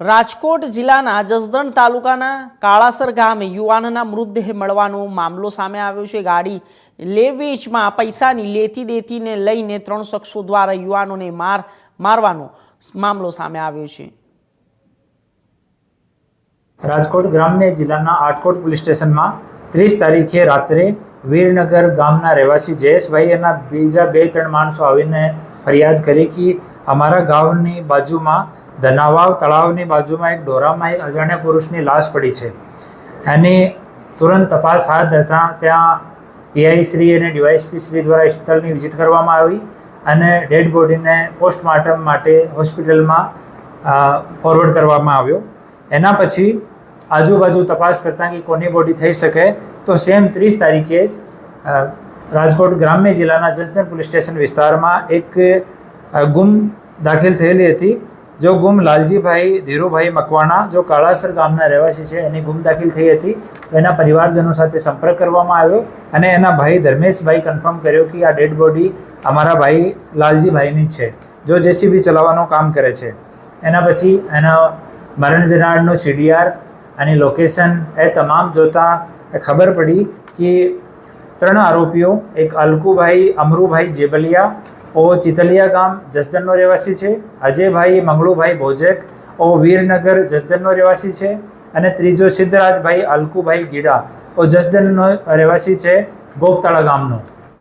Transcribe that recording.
રાજકોટ જિલ્લાના જસદણ તાલુકાના કાળાસર ગામે યુવાનના મૃતદેહ મળવાનો મામલો સામે આવ્યો છે. ગાડી લે વેચમાં પૈસાની લેતી દેતીને લઈને ત્રણ શખ્સો દ્વારા યુવાનોને માર મારવાનો મામલો સામે આવ્યો છે. રાજકોટ ગ્રામ્ય જિલ્લાના આટકોટ પોલીસ સ્ટેશનમાં ત્રીસ તારીખે રાત્રે વીરનગર ગામના રહેવાસી જયેશભાઈ એના બીજા બે ત્રણ માણસો આવીને ફરિયાદ કરી કે અમારા ગામની બાજુમાં ધનાવાવ તળાવની બાજુમાં એક ડોરામાં એક અજાણ્યા પુરુષની લાશ પડી છે. એની તુરંત તપાસ હાથ ધરતા ત્યાં પીઆઈ શ્રી અને ડીવાયસપી શ્રી દ્વારા સ્થળની વિઝિટ કરવામાં આવી અને ડેડ બોડીને પોસ્ટમોર્ટમ માટે હોસ્પિટલમાં ફોરવર્ડ કરવામાં આવ્યો. એના પછી આજુબાજુ તપાસ કરતાં કે કોની બોડી થઈ શકે તો સેમ ત્રીસ તારીખે જ રાજકોટ ગ્રામ્ય જિલ્લાના જસદણ પોલીસ સ્ટેશન વિસ્તારમાં એક ગુમ દાખલ થયેલી હતી. જો ગુમ લાલજીભાઈ ધીરુભાઈ મકવાણા, જો કાળાસર ગામના રહેવાસી છે, એની ગુમ દાખલ થઈ હતી. એના પરિવારજનો સાથે સંપર્ક કરવામાં આવ્યો અને એના ભાઈ ધર્મેશભાઈ કન્ફર્મ કર્યો કે આ ડેડ બોડી અમારા ભાઈ લાલજીભાઈની છે. જો જેસીબી ચલાવવાનું કામ કરે છે. એના પછી એના મરણ જનારનું સીડીઆર અને લોકેશન એ તમામ જોતાં ખબર પડી કે ત્રણ આરોપીઓ, એક અલકુભાઈ, અમરુભાઈ જેબલિયા ઓ ચિતલિયા ગામ જસદનનો રહેવાસી છે. અજયભાઈ મંગળુભાઈ ભોજેક, ઓ વીરનગર જસદનનો રહેવાસી છે. અને ત્રીજો સિદ્ધરાજભાઈ અલકુભાઈ ગીડા, ઓ જસદનનો રહેવાસી છે ગોપતાળા ગામનો.